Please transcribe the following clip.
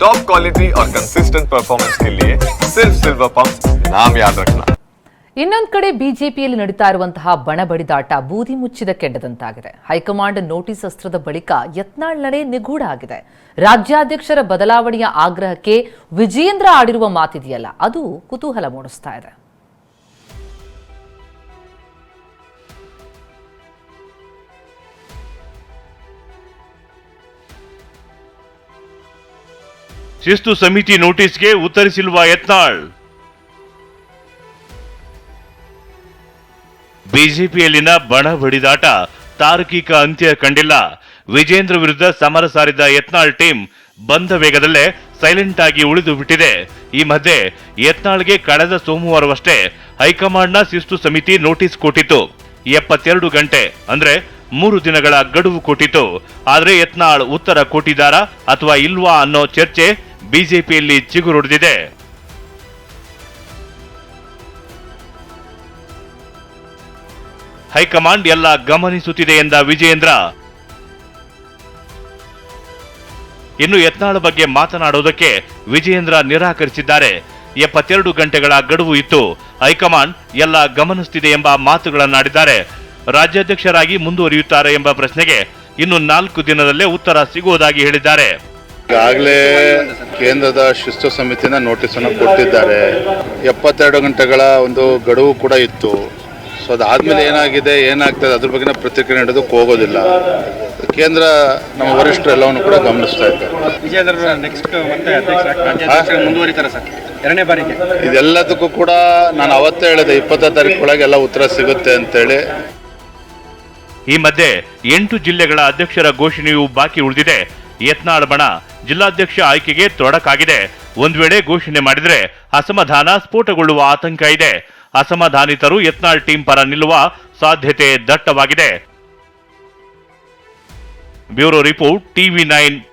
Top quality और consistent performance के लिए सिर्फ सिल्वर पंप नाम याद रखना ಇನ್ನೊಂದು ಕಡೆ ಬಿಜೆಪಿಯಲ್ಲಿ ನಡೀತಾ ಇರುವಂತಹ ಬಣ ಬಡಿದಾಟ ಬೂದಿ ಮುಚ್ಚಿದ ಕೆಡ್ಡದಂತಾಗಿದೆ ಹೈಕಮಾಂಡ್ ನೋಟಿಸ್ ಅಸ್ತ್ರದ ಬಳಿಕ ಯತ್ನಾಳ್ ನಡೆ ನಿಗೂಢ ಆಗಿದೆ ರಾಜ್ಯಾಧ್ಯಕ್ಷರ ಬದಲಾವಣೆಯ ಆಗ್ರಹಕ್ಕೆ ವಿಜಯೇಂದ್ರ ಆಡಿರುವ ಮಾತಿದೆಯಲ್ಲ ಅದು ಕುತೂಹಲ ಮೂಡಿಸ್ತಾ ಇದೆ ಶಿಸ್ತು ಸಮಿತಿ ನೋಟಿಸ್ಗೆ ಉತ್ತರಿಸಿಲ್ವ ಯತ್ನಾಳ್. ಬಿಜೆಪಿಯಲ್ಲಿನ ಬಣ ಬಡಿದಾಟ ತಾರ್ಕಿಕ ಅಂತ್ಯ ಕಂಡಿಲ್ಲ. ವಿಜೇಂದ್ರ ವಿರುದ್ಧ ಸಮರ ಸಾರಿದ ಯತ್ನಾಳ್ ಟೀಮ್ ಬಂದ ವೇಗದಲ್ಲೇ ಸೈಲೆಂಟ್ ಆಗಿ ಉಳಿದು ಬಿಟ್ಟಿದೆ. ಈ ಮಧ್ಯೆ ಯತ್ನಾಳ್ಗೆ ಕಳೆದ ಸೋಮವಾರವಷ್ಟೇ ಹೈಕಮಾಂಡ್ನ ಶಿಸ್ತು ಸಮಿತಿ ನೋಟಿಸ್ ಕೊಟ್ಟಿತ್ತು. ಎಪ್ಪತ್ತೆರಡು ಗಂಟೆ, ಅಂದ್ರೆ ಮೂರು ದಿನಗಳ ಗಡುವು ಕೊಟ್ಟಿತ್ತು. ಆದ್ರೆ ಯತ್ನಾಳ್ ಉತ್ತರ ಕೊಟ್ಟಿದ್ದಾರಾ ಅಥವಾ ಇಲ್ವಾ ಅನ್ನೋ ಚರ್ಚೆ ಬಿಜೆಪಿಯಲ್ಲಿ ಚಿಗುರೊಡೆದಿದೆ ಹೈಕಮಾಂಡ್ ಎಲ್ಲ ಗಮನಿಸುತ್ತಿದೆ ಎಂದ ವಿಜಯೇಂದ್ರ. ಇನ್ನು ಯತ್ನಾಳ ಬಗ್ಗೆ ಮಾತನಾಡುವುದಕ್ಕೆ ವಿಜಯೇಂದ್ರ ನಿರಾಕರಿಸಿದ್ದಾರೆ. ಎಪ್ಪತ್ತೆರಡು ಗಂಟೆಗಳ ಗಡುವು ಇತ್ತು. ಹೈಕಮಾಂಡ್ ಎಲ್ಲ ಗಮನಿಸುತ್ತಿದೆ ಎಂಬ ಮಾತುಗಳನ್ನಾಡಿದ್ದಾರೆ. ರಾಜ್ಯಾಧ್ಯಕ್ಷರಾಗಿ ಮುಂದುವರಿಯುತ್ತಾರೆ ಎಂಬ ಪ್ರಶ್ನೆಗೆ ಇನ್ನು ನಾಲ್ಕು ದಿನದಲ್ಲೇ ಉತ್ತರ ಸಿಗುವುದಾಗಿ ಹೇಳಿದ್ದಾರೆ. ಈಗಾಗಲೇ ಕೇಂದ್ರದ ಶಿಸ್ತು ಸಮಿತಿನ ನೋಟಿಸನ್ನು ಕೊಟ್ಟಿದ್ದಾರೆ. ಎಪ್ಪತ್ತೆರಡು ಗಂಟೆಗಳ ಒಂದು ಗಡುವು ಕೂಡ ಇತ್ತು. ಸೊ ಅದಾದ್ಮೇಲೆ ಏನಾಗಿದೆ ಏನಾಗ್ತದೆ ಅದ್ರ ಬಗ್ಗೆ ಪ್ರತಿಕ್ರಿಯೆ ನೀಡೋದಕ್ಕೆ ಹೋಗೋದಿಲ್ಲ. ಕೇಂದ್ರ ನಮ್ಮ ವರಿಷ್ಠರು ಎಲ್ಲವನ್ನು ಕೂಡ ಗಮನಿಸ್ತಾ ಇದ್ದಾರೆ. ವಿಜಯೇಂದ್ರ ನೆಕ್ಸ್ಟ್ ಮತ್ತೆ ಅಧ್ಯಕ್ಷ ರಾಜ್ಯಾಧ್ಯಕ್ಷ ಮುಂದುವರಿತಾರೆ ಸರ್. ಎರಡನೇ ಬಾರಿಗೆ. ಇದೆಲ್ಲದಕ್ಕೂ ಕೂಡ ನಾನು ಅವತ್ತೇ ಹೇಳಿದೆ ಇಪ್ಪತ್ತ ತಾರೀಕು ಎಲ್ಲ ಉತ್ತರ ಸಿಗುತ್ತೆ ಅಂತೇಳಿ. ಈ ಮಧ್ಯೆ ಎಂಟು ಜಿಲ್ಲೆಗಳ ಅಧ್ಯಕ್ಷರ ಘೋಷಣೆಯು ಬಾಕಿ ಉಳಿದಿದೆ. ಯತ್ನಾಳ್ ಬಣ ಜಿಲ್ಲಾಧ್ಯಕ್ಷ ಆಯ್ಕೆಗೆ ತೊಡಕಾಗಿದೆ. ಒಂದು ವೇಳೆ ಘೋಷಣೆ ಮಾಡಿದರೆ ಅಸಮಾಧಾನ ಸ್ಫೋಟಗೊಳ್ಳುವ ಆತಂಕ ಇದೆ. ಅಸಮಾಧಾನಿತರು ಯತ್ನಾಳ್ ಟೀಂ ಪರ ನಿಲ್ಲುವ ಸಾಧ್ಯತೆ ದಟ್ಟವಾಗಿದೆ. Bureau report TV nine